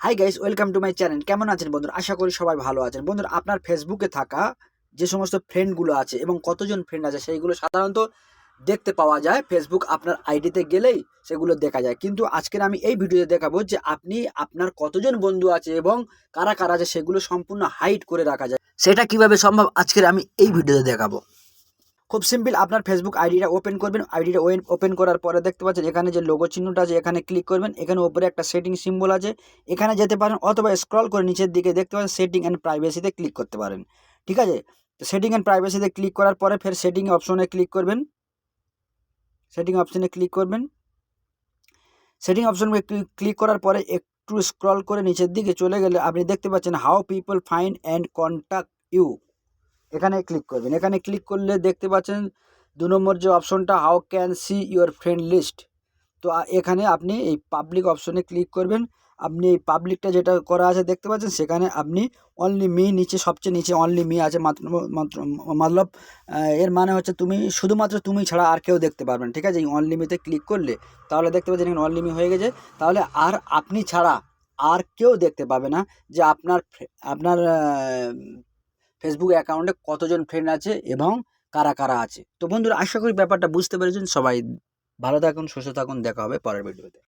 Hi guys welcome to my channel কেমন আছেন বন্ধুরা? আশা করি সবাই ভালো আছেন। বন্ধুরা, আপনার ফেসবুকে থাকা যে সমস্ত ফ্রেন্ডগুলো আছে এবং কতজন ফ্রেন্ড আছে, সেইগুলো সাধারণত দেখতে পাওয়া যায়। ফেসবুক আপনার আইডিতে গেলেই সেগুলো দেখা যায়। কিন্তু আজকের আমি এই ভিডিওতে দেখাবো যে আপনি আপনার কতজন বন্ধু আছে এবং কারা কারা আছে, সেগুলো সম্পূর্ণ হাইড করে রাখা যায়। সেটা কীভাবে সম্ভব? আজকের আমি এই ভিডিওতে দেখাবো। খুব সিম্পল, আপনার ফেসবুক আইডিটা ওপেন করবেন, আইডিটা ওপেন করার পরে দেখতে পাচ্ছেন এখানে যে লোগো চিহ্নটা আছে, এখানে ক্লিক করবেন, এখানে উপরে একটা সেটিং সিম্বল আছে, এখানে যেতে পারেন অথবা স্ক্রল করে নিচের দিকে দেখতে পাচ্ছেন সেটিং অ্যান্ড প্রাইভেসিতে ক্লিক করতে পারেন। ঠিক আছে? সেটিং অ্যান্ড প্রাইভেসিতে ক্লিক করার পরে ফের সেটিং অপশনে ক্লিক করবেন। সেটিং অপশনে ক্লিক করবেন। সেটিং অপশনে ক্লিক করার পরে একটু স্ক্রল করে নিচের দিকে চলে গেলে আপনি দেখতে পাচ্ছেন how people find and contact you এখানে ক্লিক করবেন। এখানে ক্লিক করলে দেখতে পাচ্ছেন দু নম্বর যে অপশনটা how can see your friend list তো এখানে আপনি এই পাবলিক অপশনে ক্লিক করবেন। আপনি এই পাবলিকটা যেটা করা আছে দেখতে পাচ্ছেন, সেখানে আপনি অনলি মি নিচে, সবচেয়ে নিচে অনলি মি আছে, মাত্র মাত্র, মতলব এর মানে হচ্ছে তুমি, শুধুমাত্র তুমি ছাড়া আর কেউ দেখতে পারবেন ঠিক আছে? এই অনলি মিতে ক্লিক করলে, তাহলে দেখতে পাচ্ছেন এখানে অনলি মি হয়ে গেছে। তাহলে আর আপনি ছাড়া আর কেউ দেখতে পাবে না যে আপনার আপনার ফেসবুক অ্যাকাউন্টে কতজন ফ্রেন্ড আছে এবং কারা কারা আছে। তো বন্ধুরা, আশা করি ব্যাপারটা বুঝতে পেরেছেন। সবাই ভালো থাকুন, সুস্থ থাকুন। দেখা হবে পরের ভিডিওতে